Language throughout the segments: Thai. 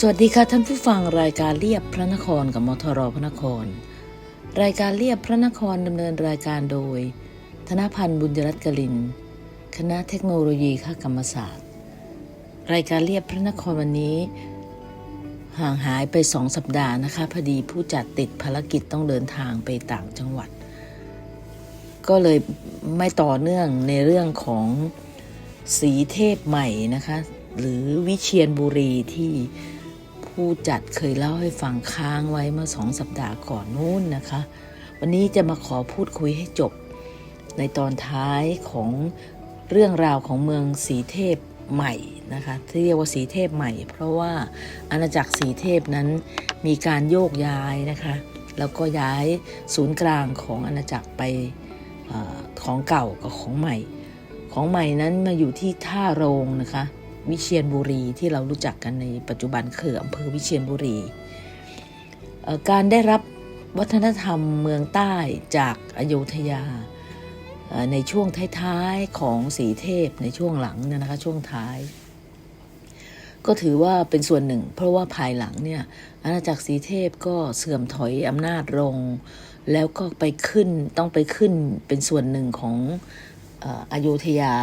สวัสดีค่ะท่านผู้ฟังรายการเรียบพระนครกับมทรพระนคร รายการเรียบพระนครดำเนินรายการโดย ธนพันธ์บุญยรัตน์กลิน คณะเทคโนโลยีข้ากรรมศาสตร์ รายการเรียบพระนครวันนี้ ห่างหายไปสองสัปดาห์นะคะพอดีผู้จัดติดภารกิจต้องเดินทางไปต่างจังหวัด ก็เลยไม่ต่อเนื่องในเรื่องของสีเทพใหม่นะคะ หรือวิเชียนบุรีที่ ผู้จัดเคยเล่าให้ฟังค้างไว้เมื่อสองสัปดาห์ก่อนนู้นนะคะ วันนี้จะมาขอพูดคุยให้จบ ในตอนท้ายของเรื่องราวของเมืองสีเทพใหม่นะคะที่เรียกว่าสีเทพใหม่ เพราะว่าอาณาจักรสีเทพนั้นมีการโยกย้ายนะคะ แล้วก็ย้ายศูนย์กลางของอาณาจักรไปอของเก่ากับของใหม่ ของใหม่นั้นมาอยู่ที่ท่าโรงนะคะ วิเชียนบุรีที่เรารู้จักกันในปัจจุบันคืออำเภอวิเชียนบุรีการได้รับวัฒนธรรมเมืองใต้จากอโยธยาในช่วงท้ายๆของสีเทพในช่วงหลังเนี่ยนะคะช่วงท้าย ก็ถือว่าเป็นส่วนหนึ่ง เพราะว่าภายหลังเนี่ยอาณาจักรสีเทพก็เสื่อมถอยอำนาจลง แล้วก็ไปขึ้นต้องไปขึ้นเป็นส่วนหนึ่งของอ่ออโยธยา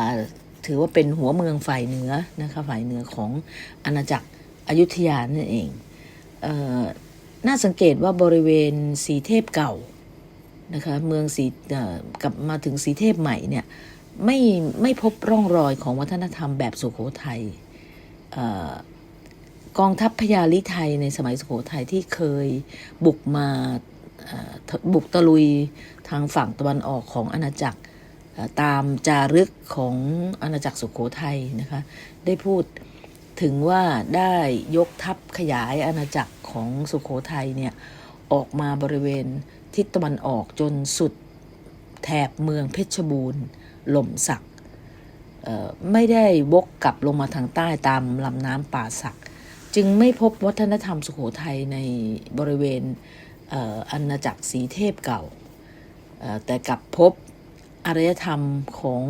ถือว่าเป็นหัวเมืองฝ่ายเหนือนะคะฝ่ายเหนือของอาณาจักรอยุธยานั่นเองเออน่าสังเกตว่าบริเวณสีเทพเก่านะคะเมืองสีกลับมาถึงสีเทพใหม่เนี่ยไม่ไม่พบร่องรอยของวัฒนธรรมแบบสุโขทัยกองทัพพญาลิไทยในสมัยสุโขทัยที่เคยบุกมาบุกตะลุยทางฝั่งตะวันออกของอาณาจักร ตามจารึกของอาณาจักรสุขโขทัยนะคะ ได้พูดถึงว่าได้ยกทัพขยายอาณาจักรของสุขโขทัยเนี่ย ออกมาบริเวณทิศตะวันออกจนสุดแถบเมืองเพชรบูรณ์หล่มสักไม่ได้วกกลับลงมาทางใต้ตามลำน้ำป่าสัก จึงไม่พบวัฒนธรรมสุขโขทัยในบริเวณเอาณาจักรสีเทพเก่า แต่กลับพบ อารยธรรมของ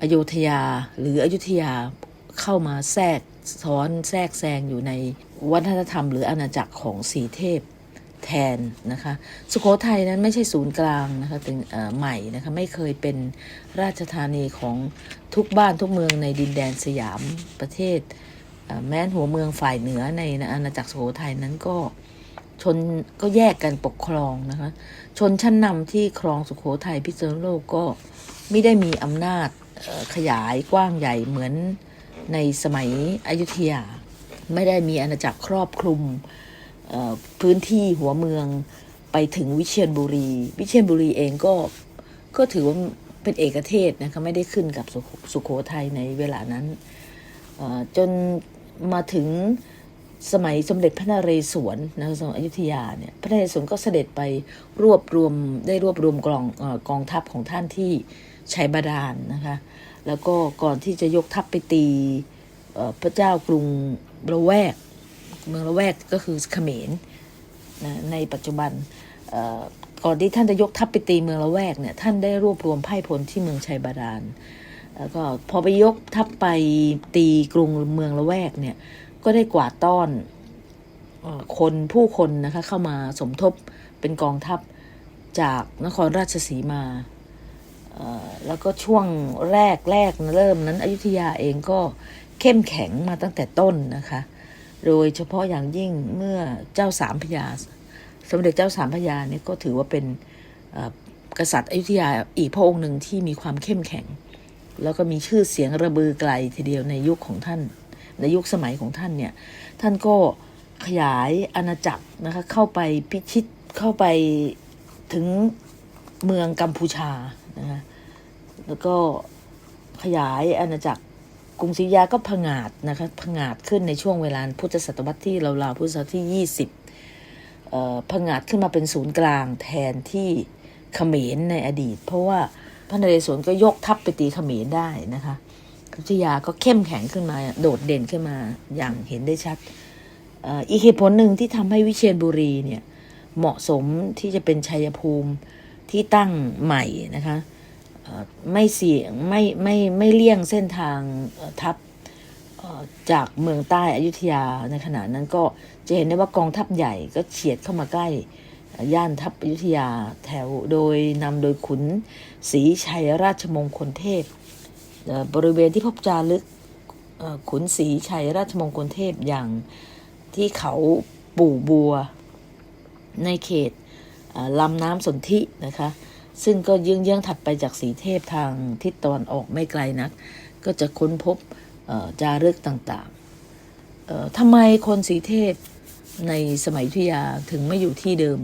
อโยธยาหรืออยุธยาเข้ามาแทรกซ้อนแทรกแซงอยู่ในวัฒนธรรม หรืออาณาจักรของสีเทพแทนนะคะสุโขทัยนั้นไม่ใช่ศูนย์กลางนะคะเป็นใหม่นะคะไม่เคยเป็นราชธานีของทุกบ้านทุกเมืองในดินแดนสยามประเทศ แม้นหัวเมืองฝ่ายเหนือในอาณาจักรสุโขทัยนั้นก็ ชนก็แยกกันปกครองนะคะ ชนชั้นนำที่ครองสุขโขทัยพิษณุโลกก็ไม่ได้มีอำนาจขยายกว้างใหญ่เหมือนในสมัยอยุธยา ไม่ได้มีอาณาจักรครอบคลุมพื้นที่หัวเมืองไปถึงวิเชียรบุรี วิเชียรบุรีเองก็ก็ถือว่าเป็นเอกเทศนะคะไม่ได้ขึ้นกับสุโขโขทัยในเวลานั้นจนมาถึง สมัยสมเด็จพระนเรศวรนะคะสมัยอยุธยาเนี่ยพระนเรศวรก็เสด็จไปรวบรวมได้รวบรวมกองอกองทัพของท่านที่ชัยบาดาลนะคะแล้วก็ก่อนที่จะยกทัพไปตีพระเจ้ากรุงระแวกเมืองระแวกก็คือเขมรนะในปัจจุบันก่อนที่ท่านจะยกทัพไปตีเมืองละแวกเนี่ยท่านได้รวบรวมไพ่พลที่เมืองชัยบาดาลแล้วก็พอไปยกทัพไปตีกรุงเมืองละแวกเนี่ย ก็ได้กวาดต้อนเออคนผู้คนนะคะเข้ามาสมทบเป็นกองทัพจากนครราชสีมาเอ่อแล้วก็ช่วงแรกแรกเริ่มนั้นอยุธยาเองก็เข้มแข็งมาตั้งแต่ต้นนะคะ โดยเฉพาะอย่างยิ่งเมื่อเจ้าสามพระยา สมเด็จเจ้าสามพระยาเนี่ยก็ถือว่าเป็นเอ่อกษัตริย์อยุธยาอีกพระองค์หนึ่งที่มีความเข้มแข็ง แล้วก็มีชื่อเสียงระบือไกลทีเดียวในยุคของท่าน ในยุคสมัยของท่านเนี่ยท่านก็ขยายอาณาจักรนะคะเข้าไปพิชิตเข้าไปถึงเมืองกัมพูชานะคะแล้วก็ขยายอาณาจักรกรุงศรีอยุธยาก็ผงาดนะคะผงาดขึ้นในช่วงเวลาพุทธศตวรรษที่ราวๆพุทธศตวรรษที่ 20เอ่อผงาดขึ้นมาเป็นศูนย์กลางแทนที่เขมรในอดีต เพราะว่าพระนเรศวรก็ยกทัพไปตีเขมรได้นะคะ อยุธยาก็เข้มแข็งขึ้นมา โดดเด่นขึ้นมาอย่างเห็นได้ชัดอีกเหตุผลหนึ่งที่ทำให้วิเชียรบุรีเนี่ยเหมาะสมที่จะเป็นชัยภูมิที่ตั้งใหม่นะคะไม่เสี่ยงไม่ไม่ไม่เลี่ยงเส้นทางทัพจากเมืองใต้อยุธยาในขณะนั้นก็จะเห็นได้ว่ากองทัพใหญ่ก็เฉียดเข้ามาใกล้ย่านทัพอยุธยาแถวโดยนำโดยขุนศรีชัยราชมงคลเทพ บริเวณที่พบจารึกขุนศรีชัยราชมงคลเทพอย่างที่เขาปู่บัวในเขตลำน้ำสนธินะคะ ซึ่งก็เยื้องๆถัดไปจากสีเทพทางทิศตะวันออกไม่ไกลนัก ก็จะค้นพบจารึกต่างๆทำไมคนสีเทพในสมัยอยุยาถึงไม่อยู่ที่เดิม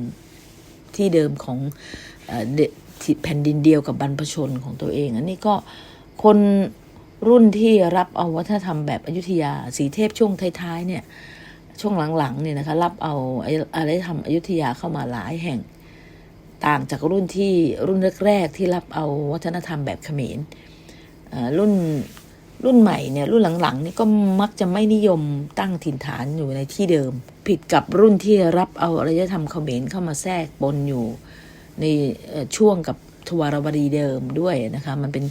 ที่เดิมของอแผ่นดินเดียวกับบรรพชนของตัวเอง อันนี้ก็ คนรุ่นที่รับเอาวัฒนธรรมแบบอยุธยา สีเทพช่วงท้ายๆเนี่ย ช่วงหลังๆเนี่ยนะคะ รับเอาอะไรทำอยุธยาเข้ามาหลายแห่ง ต่างจากรุ่นที่รุ่นแรกๆที่รับเอาวัฒนธรรมแบบเขมรรุ่นรุ่นใหม่เนี่ยรุ่นหลังๆนี่ก็มักจะไม่นิยมตั้งถิ่นฐานอยู่ในที่เดิม ผิดกับรุ่นที่รับเอาอารยธรรมเขมรเข้ามาแทรกปนอยู่ในช่วงกับ ทวารวดีเดิมด้วยนะคะมันเป็น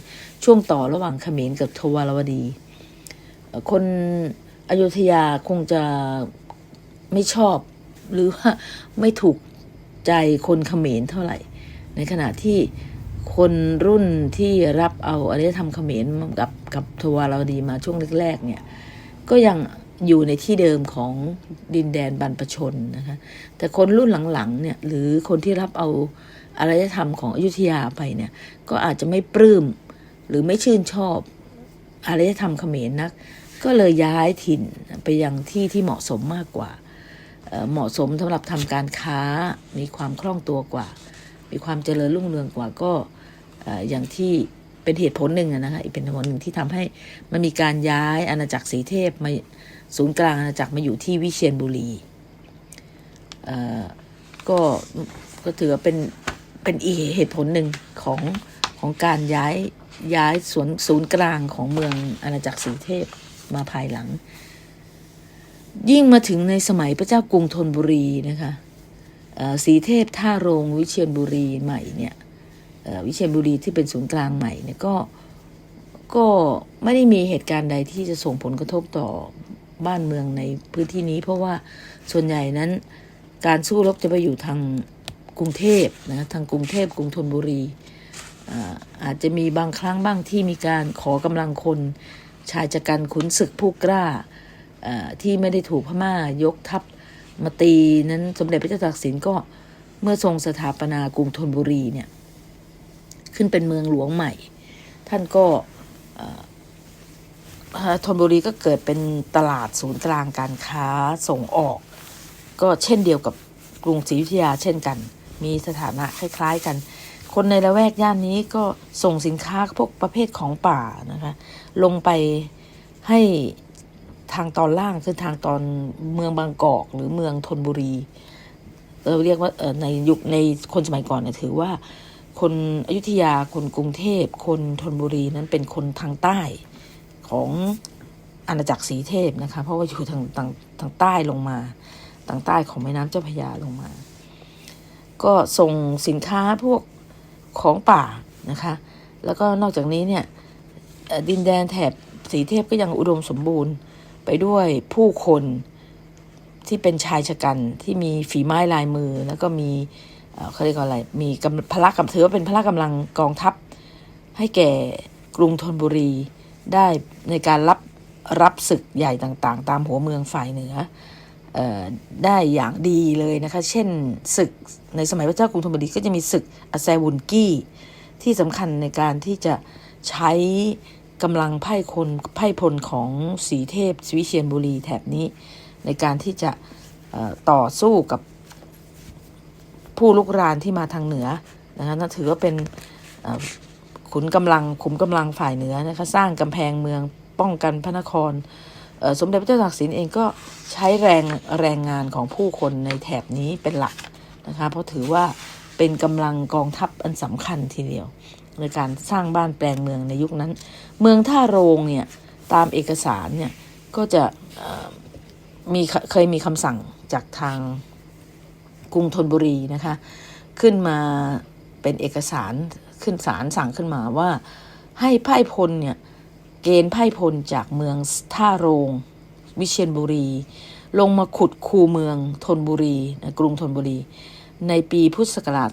ช่วงต่อระหว่างเขมรกับทวารวดี คนอยุธยาคงจะไม่ชอบหรือว่าไม่ถูกใจคนเขมรเท่าไหร่ ในขณะที่คนรุ่นที่รับเอาอารยธรรมเขมรกับกับทวารวดีมาช่วงแรกๆเนี่ยก็ยังอยู่ในที่เดิมของดินแดนบรรพชนนะคะแต่คนรุ่นหลังๆเนี่ยหรือคนที่รับเอา อารยธรรมของอยุธยาไปเนี่ยก็อาจจะไม่ปลื้มหรือไม่ชื่นชอบอารยธรรมเขมรนัก ก็เลยย้ายถิ่นไปยังที่ที่เหมาะสมมากกว่าเหมาะสมสำหรับทำการค้ามีความคล่องตัวกว่า มีความเจริญรุ่งเรืองกว่าก็อย่างที่เป็นเหตุผลหนึ่งนะคะอีกเป็นเหตุผลหนึ่งที่ทำให้มันมีการย้ายอาณาจักรสีเทพมาศูนย์กลางอาณาจักรมาอยู่ที่วิเชียรบุรีก็ก็ถือว่าเป็น เป็นอีกเหตุผลหนึ่งของของการย้ายย้ายศูนย์ศูนย์กลางของเมืองอาณาจักรสีเทพมาภายหลัง ยิ่งมาถึงในสมัยพระเจ้ากรุงธนบุรีนะคะสีเทพท่าโรงวิเชียรบุรีใหม่เนี่ยวิเชียรบุรีที่เป็นศูนย์กลางใหม่เนี่ยก็ก็ไม่ได้มีเหตุการณ์ใดที่จะส่งผลกระทบต่อบ้านเมืองในพื้นที่นี้ เพราะว่าส่วนใหญ่นั้นการสู้รบจะไปอยู่ทาง กรุงเทพนะทางกรุงเทพกรุงธนบุรีอาจจะมีบางครั้งบ้างที่มีการขอกำลังคนชายจักรันขุนศึกผู้กล้าที่ไม่ได้ถูกพม่ายกทัพมาตีนั้นสมเด็จพระเจ้าตากสินก็เมื่อทรงสถาปนากรุงธนบุรีเนี่ยขึ้นเป็นเมืองหลวงใหม่ ท่านก็ธนบุรีก็เกิดเป็นตลาดศูนย์กลางการค้าส่งออก ก็เช่นเดียวกับกรุงศรีอยุธยาเช่นกัน มีสถานะคล้าย ๆ กัน คนในละแวกย่านนี้ก็ส่งสินค้าพวกประเภทของป่านะคะ ลงไปให้ทางตอนล่างคือทางตอนเมืองบางกอก หรือเมืองธนบุรีเราเรียกว่าในยุคในคนสมัยก่อนเนี่ยถือว่าคนอยุธยาคนกรุงเทพ คนธนบุรีนั้นเป็นคนทางใต้ของอาณาจักรสีเทพนะคะ เพราะว่าอยู่ทางทางทางใต้ลงมาทางใต้ของแม่น้ำเจ้าพระยาลงมา ก็ส่งสินค้าพวกของป่านะคะ แล้วก็นอกจากนี้เนี่ยดินแดนแถบสีเทพก็ยังอุดมสมบูรณ์ไปด้วยผู้คนที่เป็นชายชะกันที่มีฝีไม้ลายมือ แล้วก็มีเขาเรียกว่าอะไร มีกำพละกำถือว่าเป็นพละกำลังกองทัพ ให้แก่กรุงธนบุรีได้ในการรับรับศึกใหญ่ต่างๆ ตามหัวเมืองฝ่ายเหนือ ได้อย่างดีเลยนะคะ เช่นศึกในสมัยพระเจ้ากรุงธนบุรีก็จะมีศึกอาแซวุนกี้ที่สำคัญในการที่จะใช้กำลังไพ่คนไพ่พลของสีเทพสวิเชียรบุรีแถบนี้ ในการที่จะต่อสู้กับผู้ลุกรานที่มาทางเหนือนะคะนั่นถือว่าเป็นขุนกำลังขุมกำลังฝ่ายเหนือนะคะสร้างกำแพงเมืองป้องกันพระนคร สมเด็จพระเจ้าตากสินเองก็ใช้แรงแรงงานของผู้คนในแถบนี้เป็นหลักนะคะเพราะถือว่าเป็นกำลังกองทัพอันสำคัญทีเดียว ในการสร้างบ้านแปลงเมืองในยุคนั้น เมืองท่าโรงเนี่ยตามเอกสารเนี่ยก็จะมีเคยมีคำสั่งจากทางกรุงธนบุรีนะคะขึ้นมาเป็นเอกสารขึ้นศาลสั่งขึ้นมาว่าให้ไพ่พลเนี่ย กณฑ์ไพ่พลจากเมืองท่าโรง วิเชียรบุรี ลงมาขุดคูเมืองธนบุรีกรุงธนบุรี ในปีพุทธศักราช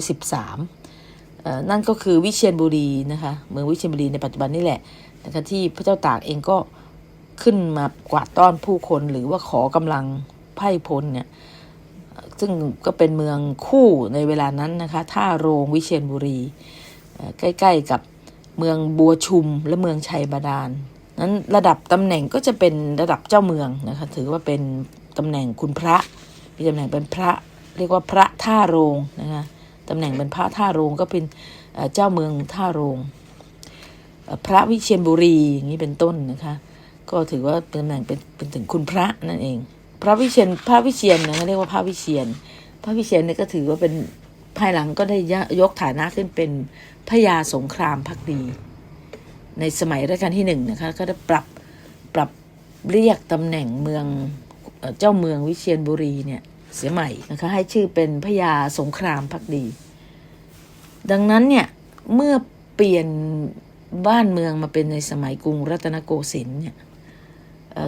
2313 นั่นก็คือวิเชียรบุรีนะคะเมืองวิเชียรบุรีในปัจจุบันนี่แหละนะคะที่พระเจ้าตากเองก็ขึ้นมากวาดต้อนผู้คนหรือว่าขอกำลังไพ่พลเนี่ยซึ่งก็เป็นเมืองคู่ในเวลานั้นนะคะท่าโรงวิเชียรบุรี ใกล้ ๆกับ เมืองบัวชุมและเมืองชัยบาดาลนั้นระดับตำแหน่งก็จะเป็นระดับเจ้าเมืองนะคะถือว่าเป็นตำแหน่งคุณพระมีตำแหน่งเป็นพระเรียกว่าพระท่าโรงนะคะตำแหน่งเป็นพระท่าโรงก็เป็นเจ้าเมืองท่าโรง พระวิเชียรบุรีอย่างนี้เป็นต้นนะคะก็ถือว่าตำแหน่งเป็นเป็นถึงคุณพระนั่นเอง พระวิเชียนพระวิเชียนนะเขาเรียกว่าพระวิเชียนพระวิเชียนเนี่ยก็ถือว่าเป็น ภายหลังก็ได้ยกฐานะขึ้นเป็นพระยาสงครามพักดี ในสมัยรัชกาลที่หนึ่งนะคะ ก็ได้ปรับปรับเรียกตำแหน่งเมืองเจ้าเมืองวิเชียรบุรีเนี่ยเสียใหม่นะคะให้ชื่อเป็นพระยาสงครามพักดี ดังนั้นเนี่ยเมื่อเปลี่ยนบ้านเมืองมาเป็นในสมัยกรุงรัตนโกสินทร์เนี่ย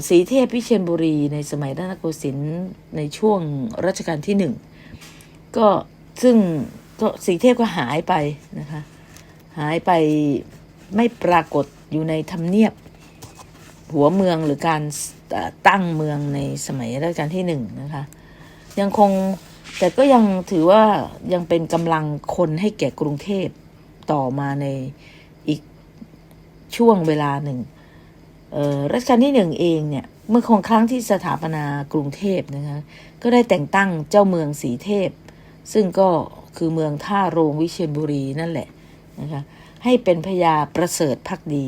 สีเทพพิเชียรบุรีในสมัยรัตนโกสินทร์ในช่วงรัชกาลที่หนึ่งก็ ซึ่งก็สีเทพก็หายไปนะคะ หายไปไม่ปรากฏอยู่ในทำเนียบ หัวเมืองหรือการตั้งเมืองในสมัยรัชกาลที่หนึ่งนะคะ ยังคงแต่ก็ยังถือว่ายังเป็นกำลังคนให้แก่กรุงเทพต่อมาในอีกช่วงเวลาหนึ่งรัชกาลที่หนึ่งเองเนี่ยเมื่อคงครั้งที่สถาปนากรุงเทพนะคะก็ได้แต่งตั้งเจ้าเมืองสีเทพ ซึ่งก็คือเมืองท่าโรงวิเชียรบุรีนั่นแหละนะคะให้เป็นพญาประเสริฐพักดี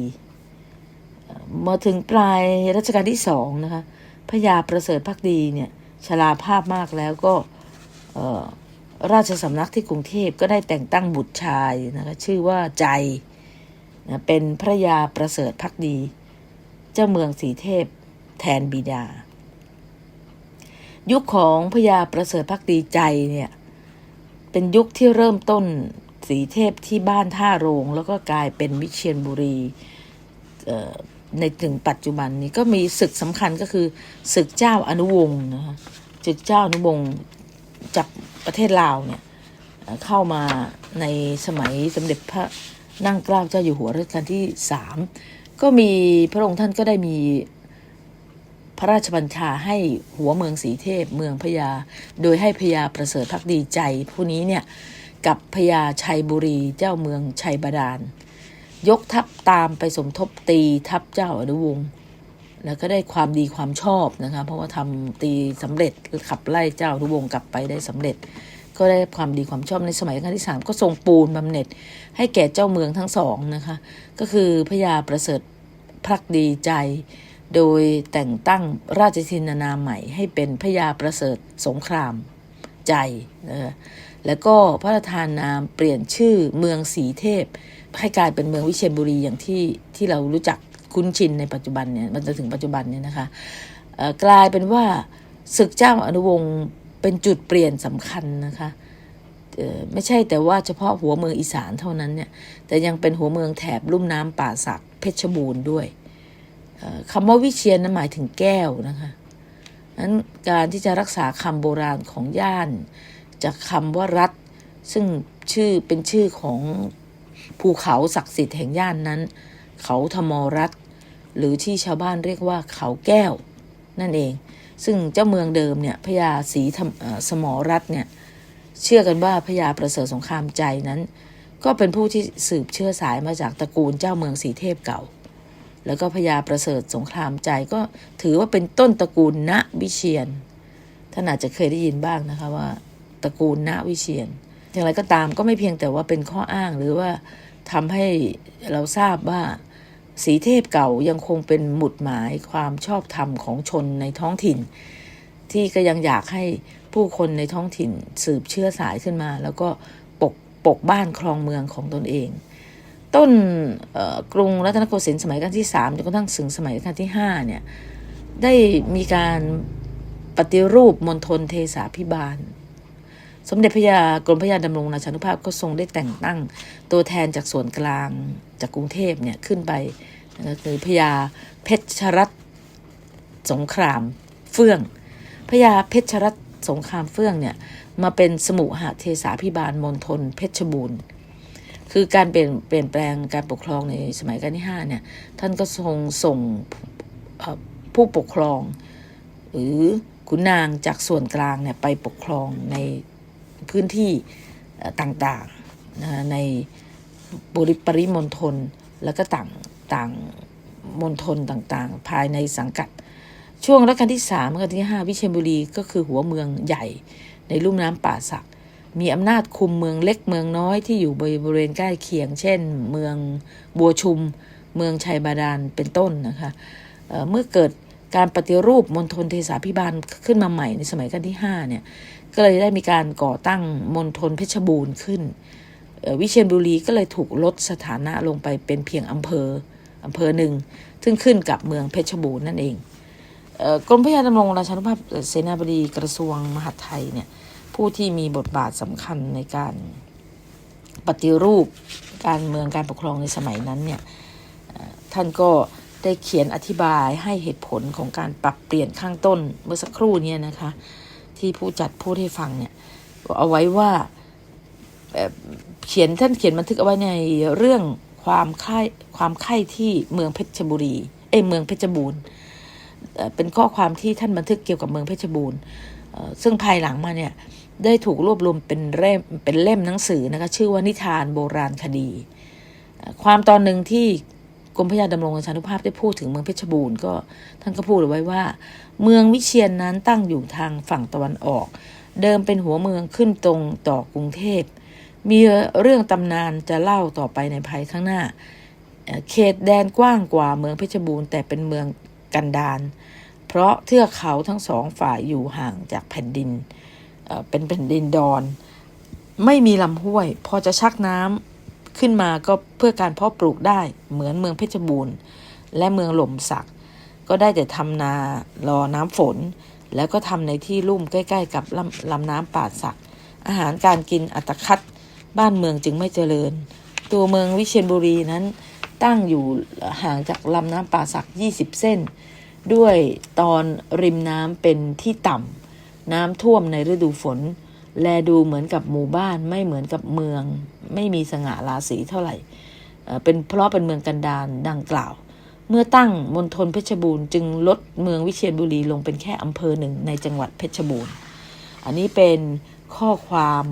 มาถึงปลายรัชกาลที่สองนะคะพญาประเสริฐพักดีเนี่ยชราภาพมากแล้วก็ราชสำนักที่กรุงเทพก็ได้แต่งตั้งบุตรชายนะคะชื่อว่าใจนะเป็นพระยาประเสริฐพักดี เจ้าเมืองสีเทพแทนบิดา ยุคของพญาประเสริฐพักดีใจเนี่ย เป็นยุคที่เริ่มต้นสีเทพที่บ้านท่าโรง แล้วก็กลายเป็นวิเชียรบุรีในถึงปัจจุบันนี้ก็มีศึกสำคัญก็คือศึกเจ้าอนุวงศ์นะคะศึกเจ้าอนุวงศ์จากประเทศลาวเนี่ยเอ่อเข้ามาในสมัยสมเด็จพระนั่งเกล้าเจ้าอยู่หัวรัชกาลที่สามก็มีพระองค์ท่านก็ได้มี พระราชบัญชาให้หัวเมืองสีเทพเมืองพญา โดยให้พญาประเสริฐพักดีใจ ผู้นี้เนี่ยกับพญาชัยบุรีเจ้าเมืองชัยบาดาล ยกทัพตามไปสมทบตีทัพเจ้าอนุวงศ์แล้วก็ได้ความดีความชอบนะคะเพราะว่าทำตีสำเร็จขับไล่เจ้าอนุวงศ์กลับไปได้สำเร็จ ก็ได้ความดีความชอบในสมัยรัชกาลที่สามก็ทรงปูนบำเหน็จ ให้แก่เจ้าเมืองทั้งสองนะคะก็คือพญาประเสริฐพักดีใจ โดยแต่งตั้งราชทินานามใหม่ให้เป็นพญาประเสริฐสงครามใจนะแล้วก็พระราชทานนามเปลี่ยนชื่อเมืองสีเทพ ให้กลายเป็นเมืองวิเชียรบุรีอย่างที่ที่เรารู้จักคุ้นชินในปัจจุบันเนี่ยมันจะถึงปัจจุบันเนี่ยนะคะกลายเป็นว่าศึกเจ้าอนุวงศ์เป็นจุดเปลี่ยนสำคัญนะคะไม่ใช่แต่ว่าเฉพาะหัวเมืองอีสานเท่านั้นเนี่ยแต่ยังเป็นหัวเมืองแถบลุ่มน้ำป่าสักเพชรบูรณ์ด้วย คำว่าวิเชียรนั้นหมายถึงแก้วนะคะนั้นการที่จะรักษาคำโบราณของย่าน จากคำว่ารัฐ ซึ่งชื่อเป็นชื่อของภูเขาศักดิ์สิทธิ์แห่งย่านนั้น เขาธมรัฐ หรือที่ชาวบ้านเรียกว่าเขาแก้ว นั่นเอง ซึ่งเจ้าเมืองเดิมเนี่ยพญาศรีสมรัฐเนี่ยเชื่อกันว่าพญาประเสริฐสงครามใจนั้น ก็เป็นผู้ที่สืบเชื้อสายมาจากตระกูลเจ้าเมืองสีเทพเก่า แล้วก็พญาประเสริฐสงครามใจก็ถือว่าเป็นต้นตระกูลณวิเชียนท่านอาจจะเคยได้ยินบ้างนะคะว่าตระกูลณวิเชียน อย่างไรก็ตามก็ไม่เพียงแต่ว่าเป็นข้ออ้างหรือว่าทำให้เราทราบว่าสีเทพเก่ายังคงเป็นหมุดหมายความชอบธรรมของชนในท้องถิ่น ที่ก็ยังอยากให้ผู้คนในท้องถิ่นสืบเชื้อสายขึ้นมา แล้วก็ปกปกบ้านครองเมืองของตนเอง ต้นกรุงรัตนโกสินทร์สมัยรัชกาลที่สามจนกระทั่งถึงสมัยรัชกาลที่ห้าเนี่ยได้มีการปฏิรูปมณฑลเทสาพิบาล สมเด็จพระยากรมพระยาดำรงราชานุภาพก็ทรงได้แต่งตั้งตัวแทนจากส่วนกลางจากกรุงเทพเนี่ยขึ้นไปคือพญาเพชรรัตสงครามเฟื่องพญาเพชรรัตสงครามเฟื่องเนี่ยมาเป็นสมุหเทสาพิบาลมณฑลเพชรบูรณ์ คือการเปลี่ยนเปลี่ยนแปลงการปกครองในสมัยรัชกาลที่5เนี่ยท่านก็ทรงส่งผู้ปกครอง หรือขุนนางจากส่วนกลางเนี่ยไปปกครองในพื้นที่ต่างๆในบริปริมณฑลแล้วก็ต่างต่างมณฑลต่างๆ ภายในสังกัด ช่วงรัชกาลที่สามรัชกาลที่ห้าวิเชียรบุรีก็คือหัวเมืองใหญ่ในลุ่มน้ำป่าสัก มีอำนาจคุมเมืองเล็กเมืองน้อยที่อยู่บริเวณใกล้เคียง เช่น เมืองบัวชุม เมืองชัยบาดาลเป็นต้นนะคะเเมื่อเกิดการปฏิรูปมณฑลเทสาพิบาลขึ้นมาใหม่ในสมัยรัชกาลที่5เนี่ยก็เลยได้มีการก่อตั้งมณฑลเพชรบูรณ์ขึ้น วิเชียรบุรีก็เลยถูกลดสถานะลงไปเป็นเพียงอำเภออำเภอหนึ่ง ซึ่งขึ้นกับเมืองเพชรบูรณ์นั่นเองเออกรมพระยาดำรงราชานุภาพเสนาบดีกระทรวงมหาดไทยเนี่ย ผู้ที่มีบทบาทสำคัญในการปฏิรูปการเมืองการปกครองในสมัยนั้นเนี่ยท่านก็ได้เขียนอธิบายให้เหตุผลของการปรับเปลี่ยนข้างต้นเมื่อสักครู่เนี้นะคะ ที่ผู้จัดพูดให้ฟังเนี่ยเอาไว้ว่าเขียนท่านเขียนบันทึกเอาไว้ในเรื่องความไข้ความไข้ที่เมืองเพชรบุรี เอ้ยเมืองเพชรบูรณ์เป็นข้อความที่ท่านบันทึกเกี่ยวกับเมืองเพชรบูรณ์ซึ่งภายหลังมาเนี่ย ได้ถูกรวบรวมเป็นเล่มเป็นเล่มหนังสือนะคะชื่อว่านิทานโบราณคดี ความตอนหนึ่งที่กรมพระยาดำรงชานุภาพได้พูดถึงเมืองเพชรบูรณ์ก็ท่านก็พูดเอาไว้ว่า เมืองวิเชียนนั้นตั้งอยู่ทางฝั่งตะวันออก เดิมเป็นหัวเมืองขึ้นตรงต่อกรุงเทพมีเรื่องตำนานจะเล่าต่อไปในภายข้างหน้าเอ่อเขตแดนกว้างกว่าเมืองเพชรบูรณ์แต่เป็นเมืองกันดารเพราะเทือกเขาทั้งสองฝ่ายอยู่ห่างจากแผ่นดิน เอ่อเป็นแผ่นดินดอน ไม่มีลำห้วย พอจะชักน้ำขึ้นมาก็เพื่อการเพาะปลูกได้เหมือนเมืองเพชรบูรณ์ และเมืองหล่มสัก ก็ได้แต่ทำนารอน้ำฝน แล้วก็ทำในที่ลุ่มใกล้ ๆ กับลำลำน้ำป่าสัก อาหารการกินอัตคัดบ้านเมืองจึงไม่เจริญ ตัวเมืองวิเชียรบุรีนั้นตั้งอยู่ห่างจากลำน้ำป่าสัก 20 เส้น ด้วยตอนริมน้ำเป็นที่ต่ำ น้ำท่วมในฤดูฝน แลดูเหมือนกับหมู่บ้านไม่เหมือนกับเมือง ไม่มีสง่าราศีเท่าไหร่ เป็นเพราะเป็นเมืองกันดารดังกล่าว เมื่อตั้งมณฑลเพชรบูรณ์จึงลดเมืองวิเชียรบุรีลงเป็นแค่อำเภอหนึ่งในจังหวัดเพชรบูรณ์ อันนี้เป็นข้อความ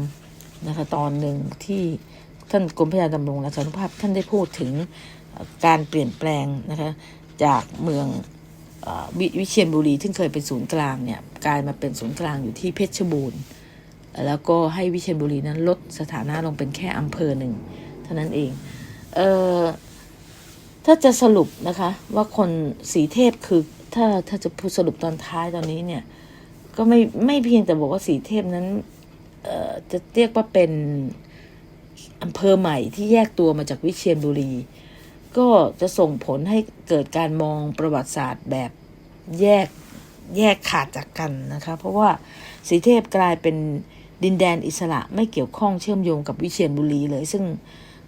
นะคะตอนหนึ่งที่ท่านกรมพยาดำรงราชานุภาพท่านได้พูดถึงการเปลี่ยนแปลงนะคะจากเมือง ววิเชียรบุรีซึ่เคยเป็นศูนย์กลางเนี่ยกลายมาเป็นศูนย์กลางอยู่ที่เพชรบูรณ์ แล้วก็ให้วิเชียรบุรีนั้นลดสถานะลงเป็นแค่อำเภอหนึ่งเท่านั้นเองเออถ้าจะสรุปนะคะว่าคนสีเทพคือถ้าถ้าจะพูดสรุปตอนท้ายตอนนี้เนี่ยก็ไม่ไม่เพียงแต่บอกว่าสีเทพนั้นเอ่อจะเรียกว่าเป็นอำเภอใหม่ที่แยกตัวมาจากวิเชียรบุรี ก็จะส่งผลให้เกิดการมองประวัติศาสตร์แบบแยกแยกขาดจากกันนะคะ เพราะว่าสีเทพกลายเป็นดินแดนอิสระไม่เกี่ยวข้องเชื่อมโยงกับวิเชียรบุรีเลย ซึ่ง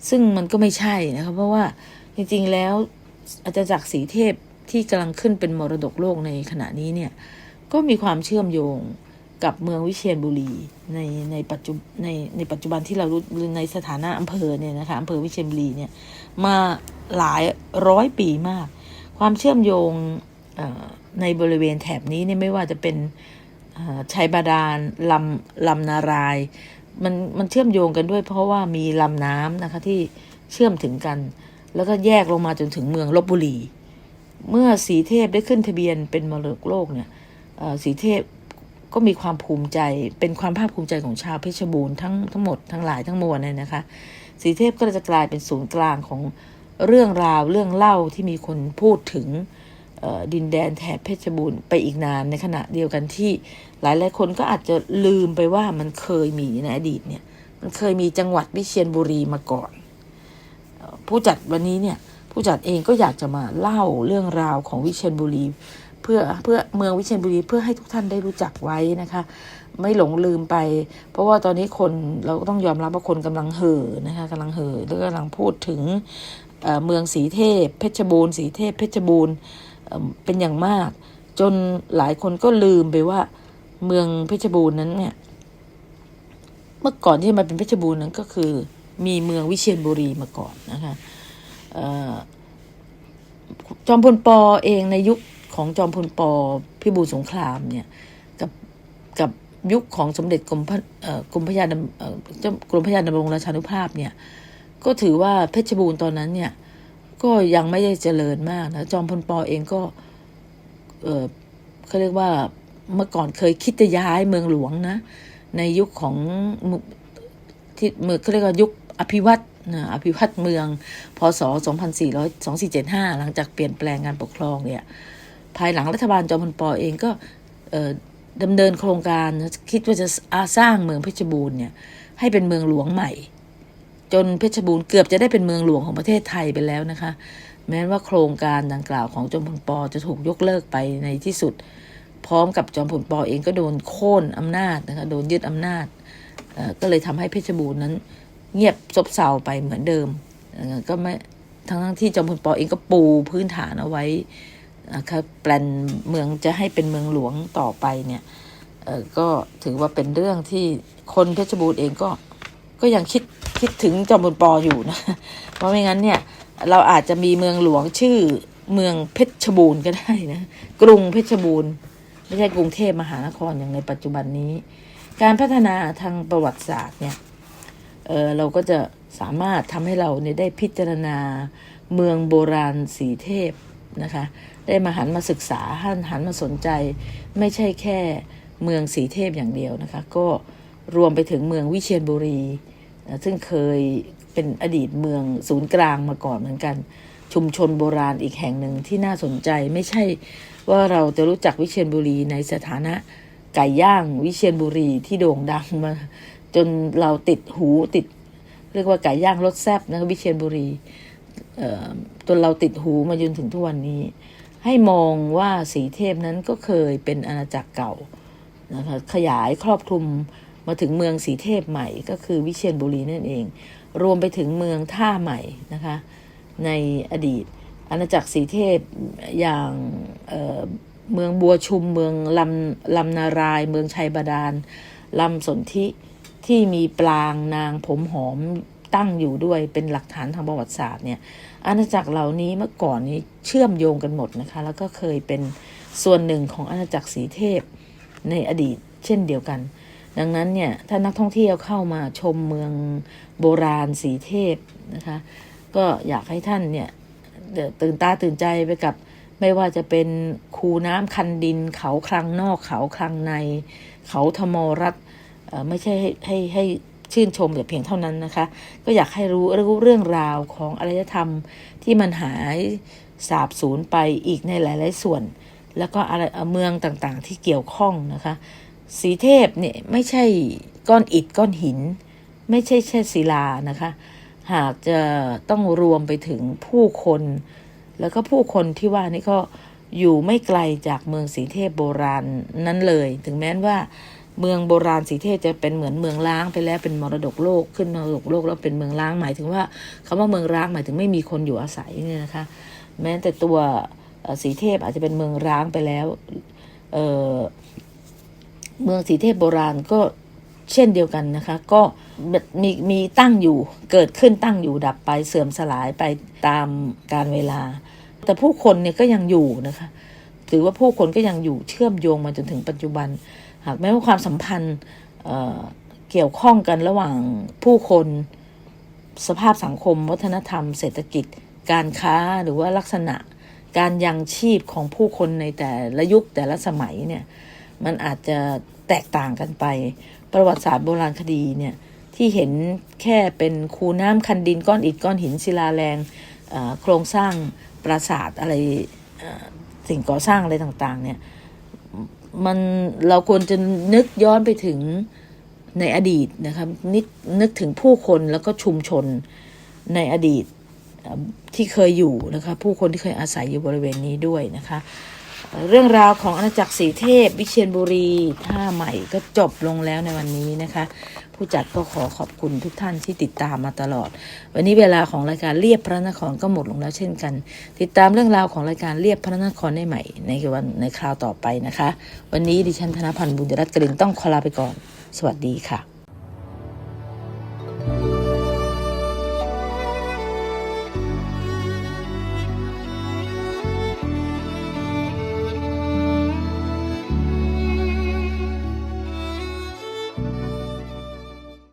ซึ่งมันก็ไม่ใช่นะคะเพราะว่าจริงๆแล้วอาจารย์จักรสีเทพที่กำลังขึ้นเป็นมรดกโลกในขณะนี้เนี่ยก็มีความเชื่อมโยงกับเมืองวิเชียรบุรีในในปัจจุในในปัจจุบันที่เรารู้ในสถานะอำเภอเนี่ยนะคะอำเภอวิเชียรบุรีเนี่ย มาหลายร้อยปีมาก ความเชื่อมโยงในบริเวณแถบนี้เนี่ยไม่ว่าจะเป็นชัยบาดาลลำลำนารายมันมันเชื่อมโยงกันด้วยเพราะว่ามีลำน้ำนะคะที่เชื่อมถึงกัน แล้วก็แยกลงมาจนถึงเมืองลบบุรี เมื่อสีเทพได้ขึ้นทะเบียนเป็นมรดกโลกเนี่ยสีเทพก็มีความภูมิใจเป็นความภาคภูมิใจของชาวเพชรบูรณ์ทั้งทั้งหมดทั้งหลายทั้งมวลเนี่ยนะคะ สีเทพก็จะกลายเป็นศูนย์กลางของเรื่องราวเรื่องเล่าที่มีคนพูดถึงดินแดนแถบเพชรบูรณ์ไปอีกนานในขณะเดียวกันที่หลายหลายคนก็อาจจะลืมไปว่ามันเคยมีในอดีตเนี่ย มันเคยมีจังหวัดวิเชียรบุรีมาก่อน ผู้จัดวันนี้เนี่ย ผู้จัดเองก็อยากจะมาเล่าเรื่องราวของวิเชียรบุรี เพื่อเพื่อเมืองวิเชียรบุรีเพื่อให้ทุกท่านได้รู้จักไว้นะคะ ไม่หลงลืมไป เพราะว่าตอนนี้คนเราก็ต้องยอมรับว่าคนกำลังเห่อนะคะกำลังเห่อแล้วก็กำลังพูดถึงเมืองสีเทพ เพชรบูรณ์สีเทพเพชรบูรณ์เป็นอย่างมาก จนหลายคนก็ลืมไปว่าเมืองเพชรบูรณ์นั้นเนี่ยเมื่อก่อนที่มาเป็นเพชรบูรณ์นั้นก็คือ มีเมืองวิเชียรบุรีมาก่อนนะคะจอมพลปอเองในยุค ของจอมพลปอพิบูลสงครามเนี่ยกับกับยุคของสมเด็จกรมพระกรมพระยาดำเจ้ากรมพระยาดำรงราชานุภาพเนี่ยก็ถือว่าเพชรบูรณ์ตอนนั้นเนี่ยก็ยังไม่ได้เจริญมากนะจอมพลปอเองก็เออเขาเรียกว่าเมื่อก่อนเคยคิดจะย้ายเมืองหลวงนะ ในยุคของที่เมือเขาเรียกว่ายุคอภิวัตนะอภิวัตเมือง พศ 2400 2475 หลังจากเปลี่ยนแปลงการปกครองเนี่ย ภายหลังรัฐบาลจอมพลปอเองก็ดำเนินโครงการคิดว่าจะาสร้างเมืองเพชรบูรณ์เนี่ยให้เป็นเมืองหลวงใหม่ จนเพชรบูรณ์เกือบจะได้เป็นเมืองหลวงของประเทศไทยไปแล้วนะคะ แม้ว่าโครงการดังกล่าวของจอมพลปอจะถูกยกเลิกไปในที่สุด พร้อมกับจอมพลปอเองก็โดนโค่นอำนาจนะคะโดนยึดอำนาจก็เลยทำให้เพชรบูรณ์นั้น เงียบซบเซาไปเหมือนเดิมก็ไม่ทั้งที่จอมพลปอเองก็ปูพื้นฐานเอาไว้ นะครับแปลนเมืองจะให้เป็นเมืองหลวงต่อไปเนี่ยก็ถือว่าเป็นเรื่องที่คนเพชรบูรณ์เองก็ก็ยังคิดคิดถึงจอมพลปออยู่นะเพราะไม่งั้นเนี่ยเราอาจจะมีเมืองหลวงชื่อเมืองเพชรบูรณ์ก็ได้นะกรุงเพชรบูรณ์ไม่ใช่กรุงเทพมหานครอย่างในปัจจุบันนี้ การพัฒนาทางประวัติศาสตร์เนี่ยเเราก็จะสามารถทำให้เราเนี่ยได้พิจารณาเมืองโบราณสีเทพนะคะ ได้มาหันมาศึกษาหันหันมาสนใจ ไม่ใช่แค่เมืองสีเทพอย่างเดียวนะคะ ก็รวมไปถึงเมืองวิเชียรบุรี ซึ่งเคยเป็นอดีตเมืองศูนย์กลางมาก่อนเหมือนกัน ชุมชนโบราณอีกแห่งหนึ่งที่น่าสนใจไม่ใช่ว่าเราจะรู้จักวิเชียรบุรีในสถานะไก่ย่างวิเชียรบุรีที่โด่งดังมา จนเราติดหูติด เรียกว่าไก่ย่างรสแซ่บนะวิเชียรบุรีจนเราติดหูมาจนถึงทุกวันนี้ ให้มองว่าสีเทพนั้นก็เคยเป็นอาณาจักรเก่านะคะขยายครอบคลุมมาถึงเมืองสีเทพใหม่ก็คือวิเชียรบุรีนั่นเอง รวมไปถึงเมืองท่าใหม่นะคะในอดีต อาณาจักรสีเทพอย่างเอ่อเมืองบัวชุมเมืองลำลำนาราย เมืองชัยบาดาลลำสนธิที่มีปลางนางผมหอม ตั้งอยู่ด้วยเป็นหลักฐานทางประวัติศาสตร์เนี่ยอาณาจักรเหล่านี้เมื่อก่อนนี้เชื่อมโยงกันหมดนะคะ แล้วก็เคยเป็นส่วนหนึ่งของอาณาจักรสีเทพในอดีตเช่นเดียวกัน ดังนั้นเนี่ยถ้านักท่องเที่ยวเข้ามาชมเมืองโบราณสีเทพนะคะ ก็อยากให้ท่านเนี่ยตื่นตาตื่นใจไปกับไม่ว่าจะเป็นคูน้ำคันดิน เขาคลังนอกเขาคลังใน เขาธมรัตน์เอ่อไม่ใช่ให้ให้ให้ ชื่นชมแต่เพียงเท่านั้นนะคะ ก็อยากให้รู้รู้เรื่องราวของอารยธรรมที่มันหายสาบสูญไปอีกในหลาย ๆ ส่วน แล้วก็อะไรเมืองต่างๆ ที่เกี่ยวข้องนะคะ สีเทพเนี่ยไม่ใช่ก้อนอิฐก้อนหิน ไม่ใช่แค่ศิลานะคะ หากจะต้องรวมไปถึงผู้คน แล้วก็ผู้คนที่ว่านี่ก็อยู่ไม่ไกลจากเมืองสีเทพโบราณนั้นเลย ถึงแม้ว่า เมืองโบราณสีเทพจะเป็นเหมือนเมืองล้างไปแล้วเป็นมรดกโลกขึ้นมรดกโลกแล้วเป็นเมืองล้างหมายถึงว่าคำว่าเมืองร้างหมายถึงไม่มีคนอยู่อาศัยเนี่ยนะคะ แม้แต่ตัวสีเทพอาจจะเป็นเมืองร้างไปแล้วเเมืองสีเทพโบราณก็เช่นเดียวกันนะคะ ก็มีมีตั้งอยู่เกิดขึ้นตั้งอยู่ดับไปเสื่อมสลายไปตามการเวลา แต่ผู้คนเนี่ยก็ยังอยู่นะคะ ถือว่าผู้คนก็ยังอยู่เชื่อมโยงมาจนถึงปัจจุบัน หากแม้ว่าความสัมพันธ์เกี่ยวข้องกันระหว่างผู้คนสภาพสังคม วัฒนธรรม เศรษฐกิจ การค้าหรือว่าลักษณะการยังชีพของผู้คนในแต่ละยุคแต่ละสมัยเนี่ยมันอาจจะแตกต่างกันไป ประวัติศาสตร์โบราณคดีเนี่ยที่เห็นแค่เป็นคูน้ำคันดินก้อนอิฐก้อนหินศิลาแรงโครงสร้างปราสาทอะไรสิ่งก่อสร้างอะไรต่างๆเนี่ย มันเราควรจะนึกย้อนไปถึงในอดีตนะครับนึกนึกถึงผู้คนแล้วก็ชุมชนในอดีตที่เคยอยู่นะคะ ผู้คนที่เคยอาศัยอยู่บริเวณนี้ด้วยนะคะ เรื่องราวของอาณาจักรสีเทพ วิเชียรบุรีท่าใหม่ก็จบลงแล้วในวันนี้นะคะ ผู้จัดก็ขอขอบคุณทุกท่านที่ติดตามมาตลอด วันนี้เวลาของรายการเรียบพระนครก็หมดลงแล้วเช่นกัน ติดตามเรื่องราวของรายการเรียบพระนครได้ใหม่ ในวันในคราวต่อไปนะคะ วันนี้ดิฉันธนพันธ์บุญรัตน์กลินต้องขอลาไปก่อน สวัสดีค่ะ